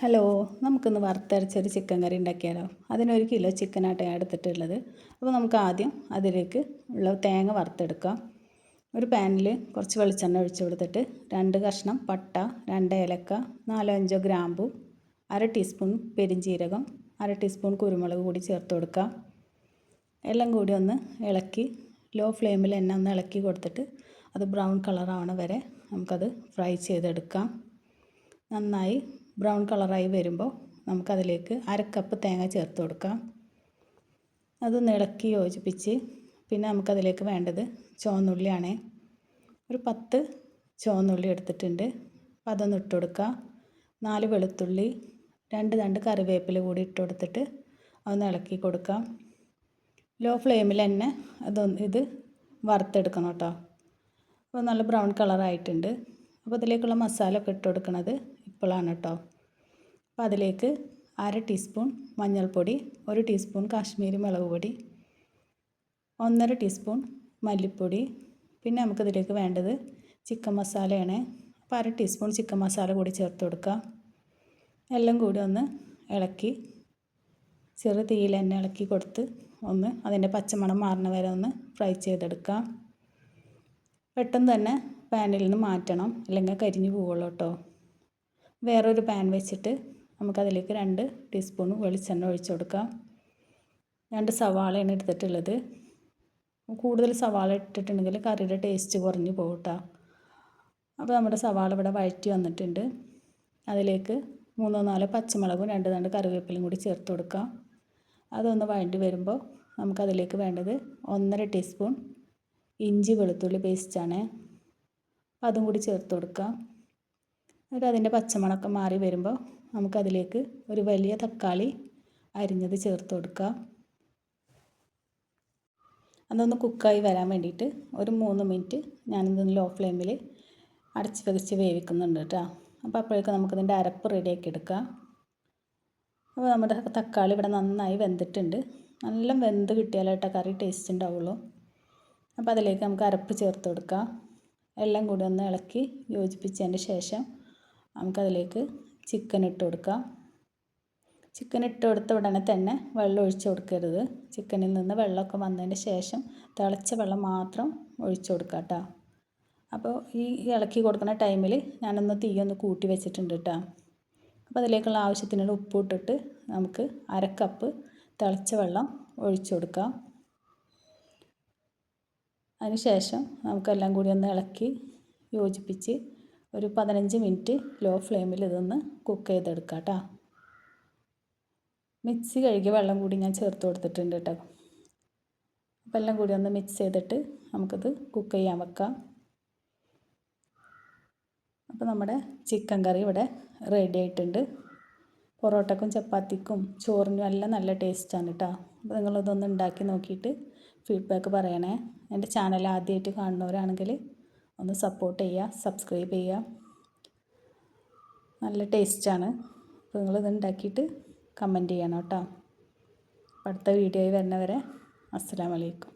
Hello നമുക്കിന്ന് വറുത്തരച്ചൊരു chicken കറി ഉണ്ടാക്കിയാലോ? അതിനൊരു കിലോ ചിക്കനായിട്ട് എടുത്തിട്ടുള്ളത്. അപ്പോൾ നമുക്ക് ആദ്യം അതിലേക്ക് ഉള്ള തേങ്ങ വറുത്തെടുക്കാം. ഒരു പാനിൽ കുറച്ച് വെളിച്ചെണ്ണ ഒഴിച്ചു കൊടുത്തിട്ട് രണ്ട് കഷ്ണം പട്ട രണ്ട് ഏലക്ക നാലോ അഞ്ചോ ഗ്രാമ്പു അര ടീസ്പൂൺ പെരിഞ്ചീരകം അര ടീസ്പൂൺ കുരുമുളക് കൂടി ചേർത്ത് കൊടുക്കാം. എല്ലാം കൂടി ഒന്ന് ഇളക്കി ലോ ഫ്ലെയിമിൽ എണ്ണ ഒന്ന് ഇളക്കി കൊടുത്തിട്ട് അത് ബ്രൗൺ കളറാവണ വരെ നമുക്കത് ഫ്രൈ ചെയ്തെടുക്കാം. നന്നായി ബ്രൗൺ കളറായി വരുമ്പോൾ നമുക്കതിലേക്ക് അര കപ്പ് തേങ്ങ ചേർത്ത് കൊടുക്കാം. അത് ഇളക്കി യോജിപ്പിച്ച് പിന്നെ നമുക്കതിലേക്ക് വേണ്ടത് ചുവന്നുള്ളിയാണ്. ഒരു പത്ത് ചുവന്നുള്ളി എടുത്തിട്ടുണ്ട്. അപ്പോൾ അതൊന്ന് ഇട്ട് കൊടുക്കുക. നാല് വെളുത്തുള്ളി രണ്ട് രണ്ട് കറിവേപ്പില കൂടി ഇട്ട് കൊടുത്തിട്ട് അതൊന്ന് ഇളക്കി കൊടുക്കാം ലോ ഫ്ലെയിമിൽ തന്നെ അതൊന്ന് ഇത് വറുത്തെടുക്കണം കേട്ടോ. അപ്പോൾ നല്ല ബ്രൗൺ കളറായിട്ടുണ്ട്. അപ്പോൾ അതിലേക്കുള്ള മസാല ഒക്കെ ഇട്ട് കൊടുക്കുന്നത് ഇപ്പോഴാണ് കേട്ടോ അപ്പോൾ അതിലേക്ക് അര ടീസ്പൂൺ മഞ്ഞൾപ്പൊടി ഒരു ടീസ്പൂൺ കാശ്മീരി മുളക് പൊടി ഒന്നര ടീസ്പൂൺ മല്ലിപ്പൊടി പിന്നെ നമുക്കിതിലേക്ക് വേണ്ടത് ചിക്കൻ മസാലയാണ്. അപ്പോൾ അര ടീസ്പൂൺ ചിക്കൻ മസാല കൂടി ചേർത്ത് കൊടുക്കുക എല്ലാം കൂടി ഒന്ന് ഇളക്കി ചെറു തീയിൽ തന്നെ ഇളക്കി കൊടുത്ത് ഒന്ന് അതിന്റെ പച്ചമണം മാറുന്ന വരെ ഒന്ന് ഫ്രൈ ചെയ്തെടുക്കാം. പെട്ടെന്ന് തന്നെ പാനിൽ നിന്ന് മാറ്റണം. അല്ലെങ്കിൽ കരിഞ്ഞു പോവുള്ളൂ കേട്ടോ. വേറൊരു പാൻ വെച്ചിട്ട് നമുക്കതിലേക്ക് രണ്ട് ടീസ്പൂൺ വെളിച്ചെണ്ണ ഒഴിച്ചു കൊടുക്കാം. രണ്ട് സവാളയാണ് എടുത്തിട്ടുള്ളത്. കൂടുതൽ സവാള ഇട്ടിട്ടുണ്ടെങ്കിൽ കറിയുടെ ടേസ്റ്റ് കുറഞ്ഞു പോകട്ടോ അപ്പോൾ നമ്മുടെ സവാള ഇവിടെ വഴറ്റി വന്നിട്ടുണ്ട്. അതിലേക്ക് മൂന്നോ നാലോ പച്ചമുളകും രണ്ട് രണ്ട് കറിവേപ്പിലും കൂടി ചേർത്ത് കൊടുക്കാം. അതൊന്ന് വഴണ്ടി വരുമ്പോൾ നമുക്കതിലേക്ക് വേണ്ടത് ഒന്നര ടീസ്പൂൺ ഇഞ്ചി വെളുത്തുള്ളി പേസ്റ്റാണ് അതും കൂടി ചേർത്ത് കൊടുക്കാം എന്നിട്ട് അതിന്റെ പച്ചമണക്കം മാറി വരുമ്പോൾ നമുക്കതിലേക്ക് ഒരു വലിയ തക്കാളി അരിഞ്ഞത് ചേർത്ത് കൊടുക്കുക. അതൊന്ന് കുക്കായി വരാൻ വേണ്ടിയിട്ട് ഒരു മൂന്ന് മിനിറ്റ് ഞാനിതൊന്ന് ലോ ഫ്ലെയിമിൽ അടച്ച് വെച്ച് വേവിക്കുന്നുണ്ട് കേട്ടോ. അപ്പോൾ അപ്പോഴേക്കും നമുക്കിതിന്റെ അരപ്പ് റെഡിയാക്കി എടുക്കാം. അപ്പോൾ നമ്മുടെ തക്കാളി ഇവിടെ നന്നായി വെന്തിട്ടുണ്ട്. നല്ല വെന്ത് കിട്ടിയാലേട്ടോ കറി ടേസ്റ്റ് ഉണ്ടാവുള്ളൂ. അപ്പോൾ അതിലേക്ക് നമുക്ക് അരപ്പ് ചേർത്ത് കൊടുക്കാം. എല്ലാം കൂടി ഒന്ന് ഇളക്കി യോജിപ്പിച്ചതിന് ശേഷം നമുക്കതിലേക്ക് ചിക്കൻ ഇട്ട് കൊടുക്കാം. ചിക്കൻ ഇട്ട് കൊടുത്ത ഉടനെ തന്നെ വെള്ളം ഒഴിച്ച് കൊടുക്കരുത്. ചിക്കനിൽ നിന്ന് വെള്ളമൊക്കെ വന്നതിന് ശേഷം തിളച്ച വെള്ളം മാത്രം ഒഴിച്ച് കൊടുക്കുക കേട്ടോ. അപ്പോൾ ഈ ഇളക്കി കൊടുക്കുന്ന ടൈമിൽ ഞാനൊന്ന് തീയൊന്ന് കൂട്ടി വെച്ചിട്ടുണ്ട് കേട്ടോ. അപ്പോൾ അതിലേക്കുള്ള ആവശ്യത്തിനുള്ള ഉപ്പ് ഇട്ടിട്ട് നമുക്ക് അര കപ്പ് തിളച്ച വെള്ളം ഒഴിച്ചു കൊടുക്കാം. അതിന് ശേഷം നമുക്കെല്ലാം കൂടി ഒന്ന് ഇളക്കി യോജിപ്പിച്ച് ഒരു പതിനഞ്ച് മിനിറ്റ് ലോ ഫ്ലെയിമിൽ ഇതൊന്ന് കുക്ക് ചെയ്തെടുക്കാം കേട്ടോ. മിക്സി കഴുകിയ വെള്ളം കൂടി ഞാൻ ചേർത്ത് കൊടുത്തിട്ടുണ്ട് കേട്ടോ. അപ്പോൾ എല്ലാം കൂടി ഒന്ന് മിക്സ് ചെയ്തിട്ട് നമുക്കിത് കുക്ക് ചെയ്യാൻ വെക്കാം. അപ്പോൾ നമ്മുടെ ചിക്കൻ കറി ഇവിടെ റെഡി ആയിട്ടുണ്ട്. പൊറോട്ടക്കും ചപ്പാത്തിക്കും ചോറിനും എല്ലാം നല്ല ടേസ്റ്റാണ് കേട്ടോ. അപ്പോൾ നിങ്ങളിതൊന്ന് ഉണ്ടാക്കി നോക്കിയിട്ട് ഫീഡ്ബാക്ക് പറയണേ. എന്റെ ചാനൽ ആദ്യമായിട്ട് കാണുന്നവരാണെങ്കിൽ ഒന്ന് സപ്പോർട്ട് ചെയ്യുക സബ്സ്ക്രൈബ് ചെയ്യുക. നല്ല ടേസ്റ്റാണ് അപ്പോൾ നിങ്ങളിത് ഉണ്ടാക്കിയിട്ട് കമന്റ് ചെയ്യണം കേട്ടോ. അടുത്ത വീഡിയോയിൽ വരുന്നവരെ അസ്സാം വലൈക്കും